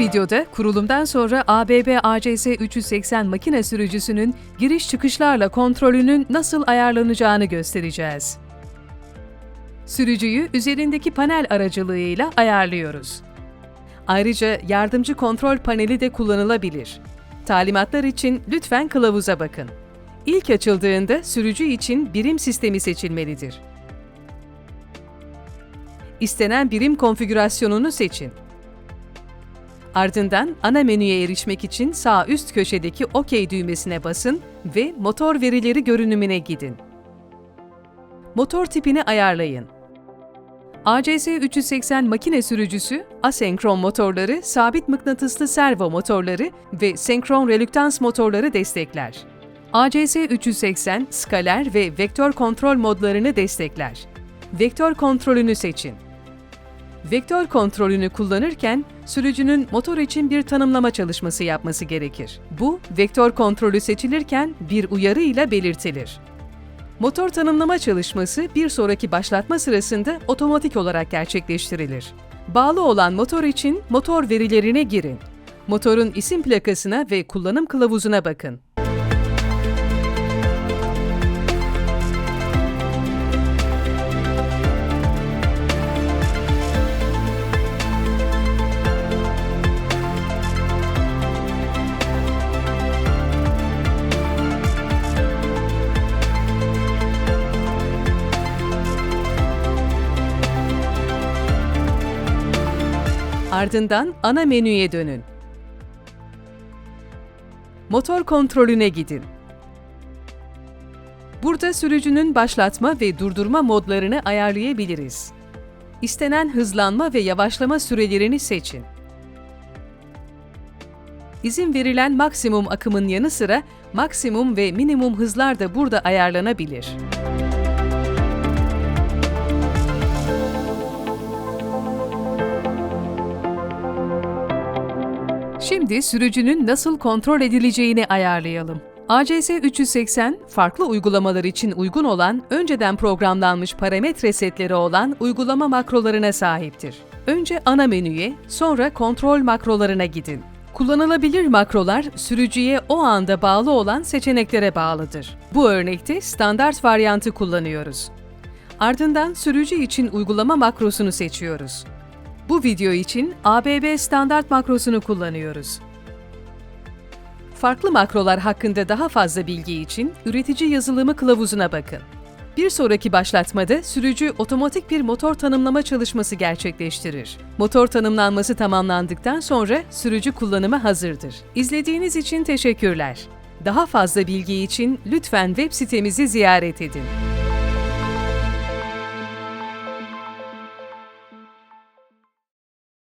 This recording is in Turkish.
videoda kurulumdan sonra ABB ACS 380 makine sürücüsünün giriş çıkışlarla kontrolünün nasıl ayarlanacağını göstereceğiz. Sürücüyü üzerindeki panel aracılığıyla ayarlıyoruz. Ayrıca yardımcı kontrol paneli de kullanılabilir. Talimatlar için lütfen kılavuza bakın. İlk açıldığında sürücü için birim sistemi seçilmelidir. İstenen birim konfigürasyonunu seçin. Ardından ana menüye erişmek için sağ üst köşedeki OK düğmesine basın ve motor verileri görünümüne gidin. Motor tipini ayarlayın. ACS 380 makine sürücüsü, asenkron motorları, sabit mıknatıslı servo motorları ve senkron relüktans motorları destekler. ACS 380 skaler ve vektör kontrol modlarını destekler. Vektör kontrolünü seçin. Vektör kontrolünü kullanırken sürücünün motor için bir tanımlama çalışması yapması gerekir. Bu, vektör kontrolü seçilirken bir uyarı ile belirtilir. Motor tanımlama çalışması bir sonraki başlatma sırasında otomatik olarak gerçekleştirilir. Bağlı olan motor için motor verilerine girin. Motorun isim plakasına ve kullanım kılavuzuna bakın. Ardından ana menüye dönün. Motor kontrolüne gidin. Burada sürücünün başlatma ve durdurma modlarını ayarlayabiliriz. İstenen hızlanma ve yavaşlama sürelerini seçin. İzin verilen maksimum akımın yanı sıra maksimum ve minimum hızlar da burada ayarlanabilir. Şimdi sürücünün nasıl kontrol edileceğini ayarlayalım. ACS 380, farklı uygulamalar için uygun olan, önceden programlanmış parametre setleri olan uygulama makrolarına sahiptir. Önce ana menüye, sonra kontrol makrolarına gidin. Kullanılabilir makrolar, sürücüye o anda bağlı olan seçeneklere bağlıdır. Bu örnekte standart varyantı kullanıyoruz. Ardından sürücü için uygulama makrosunu seçiyoruz. Bu video için ABB standart makrosunu kullanıyoruz. Farklı makrolar hakkında daha fazla bilgi için üretici yazılımı kılavuzuna bakın. Bir sonraki başlatmada sürücü otomatik bir motor tanımlama çalışması gerçekleştirir. Motor tanımlanması tamamlandıktan sonra sürücü kullanıma hazırdır. İzlediğiniz için teşekkürler. Daha fazla bilgi için lütfen web sitemizi ziyaret edin.